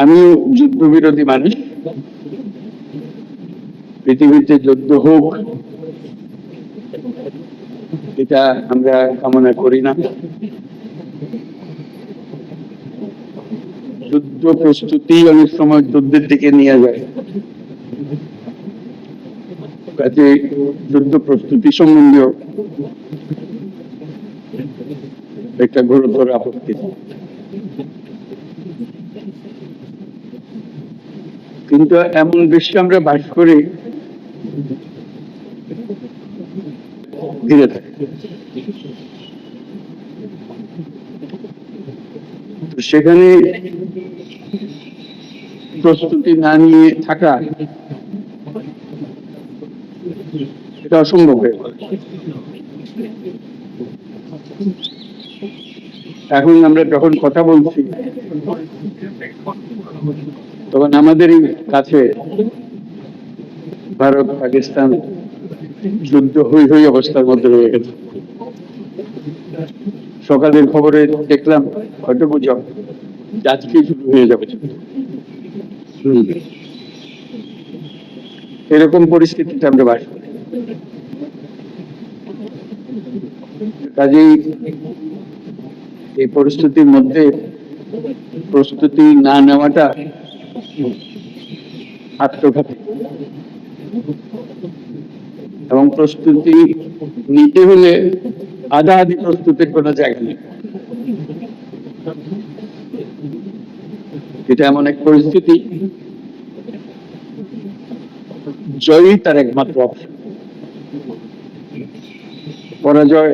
আমি যুদ্ধবিরোধী মানুষ। পৃথিবীতে যুদ্ধ হোক, এটা আমরা কামনা করি না। যুদ্ধ প্রস্তুতি অনেক সময় যুদ্ধের দিকে নিয়ে যায়। কাজে যুদ্ধ প্রস্তুতি সম্বন্ধীয় একটা গুরুতর আপত্তি। কিন্তু এমন বিশ্বে আমরা বাস করি ধীরে থাকে। সেখানে প্রস্তুতি না নিয়ে থাকা এটা অসম্ভব হয়ে এখন আমরা যখন কথা বলছি তখন আমাদেরই কাছে ভারত, পাকিস্তান যুদ্ধ হই হই অবস্থার মধ্যে রয়ে গেছে। সকালের খবরে দেখলাম, হয়তো বুঝাম আজকে শুরু হয়ে যাবে। এরকম পরিস্থিতিতে আমরা বাস কাজেই এই পরিস্থিতির মধ্যে প্রস্তুতি না নেওয়াটা আত্মঘাতী। এবং প্রস্তুতি নিতে হলে আধা আধি প্রস্তুতির কোনো জায়গা নেই। এটা এমন এক পরিস্থিতি জয়ই তার একমাত্র অপশন। পরাজয়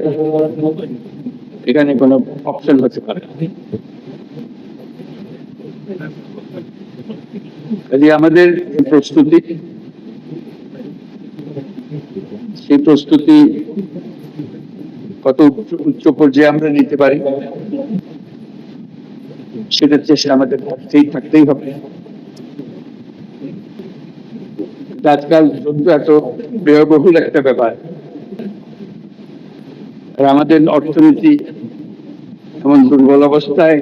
এখানে কোনো অপশন হতে পারে। কাজে আমাদের প্রস্তুতি, সেই প্রস্তুতি কত উচ্চ পর্যায়ে আমরা নিতে পারি, সেটার চেষ্টা আমাদের থাকতেই থাকতেই হবে। আজকাল যুদ্ধ এত ব্যয়বহুল একটা ব্যাপার। আর আমাদের অর্থনীতি এমন দুর্বল অবস্থায়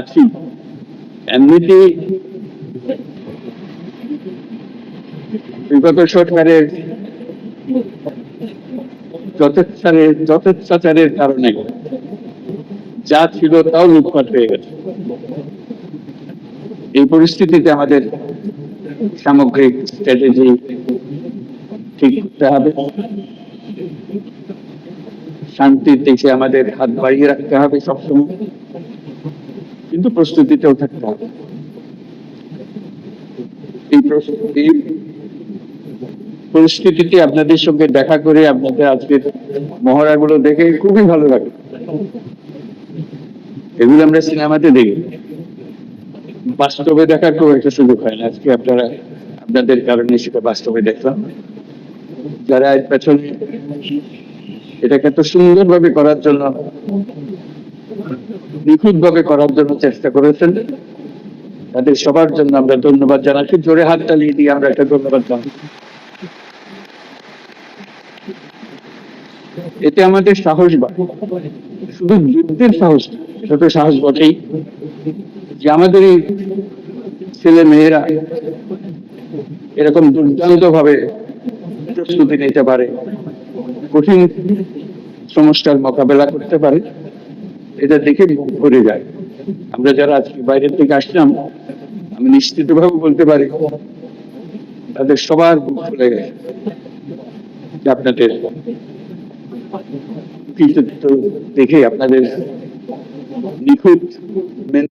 আছি। এমনিতেই বিগত সরকারের যথেচ্ছারের যথেচ্ছাচারের কারণে যা ছিল তাও লুটপাট হয়ে গেছে। এই পরিস্থিতিতে আমাদের সামগ্রিক স্ট্র্যাটেজি ঠিক করতে হবে। শান্তির দিকে আমাদের হাত বাড়িয়ে রাখতে হবে সবসময়। কিন্তু প্রস্তুতিতেও থাকতে হবে এই প্রস্তুতি পরিস্থিতিতে আপনাদের সঙ্গে দেখা করে আপনাদের আজকের মহড়াগুলো দেখে খুবই ভালো লাগে। এগুলো আমরা সিনেমাতে দেখি। বাস্তবে দেখার খুব একটা সুযোগ হয় না। আজকে আপনারা আপনাদের কারণে সেটা বাস্তবে দেখলাম। যারা এর পেছনে এটাকে এত সুন্দরভাবে করার জন্য নিখুঁত ভাবে করার জন্য চেষ্টা করেছেন। তাদের সবার জন্য আমরা ধন্যবাদ জানাচ্ছি। জোরে হাত তালিয়ে দিয়ে আমরা একটা ধন্যবাদ জানাই এতে আমাদের সাহস বাড়ে। শুধু যুদ্ধের সাহস তো সাহস বটেই। যে আমাদের এই ছেলে মেয়েরা এরকম দুর্দান্ত ভাবে প্রস্তুতি নিতে পারে, কঠিন সমস্যার মোকাবেলা করতে পারে। এটা দেখে মুখ ভরে যায়। আমরা যারা আজকে বাইরের থেকে আসলাম, আমি নিশ্চিতভাবে বলতে পারি, তাদের সবার মুখ খুলে গেছে আপনাদের দেখে আপনাদের নিখুঁত মেন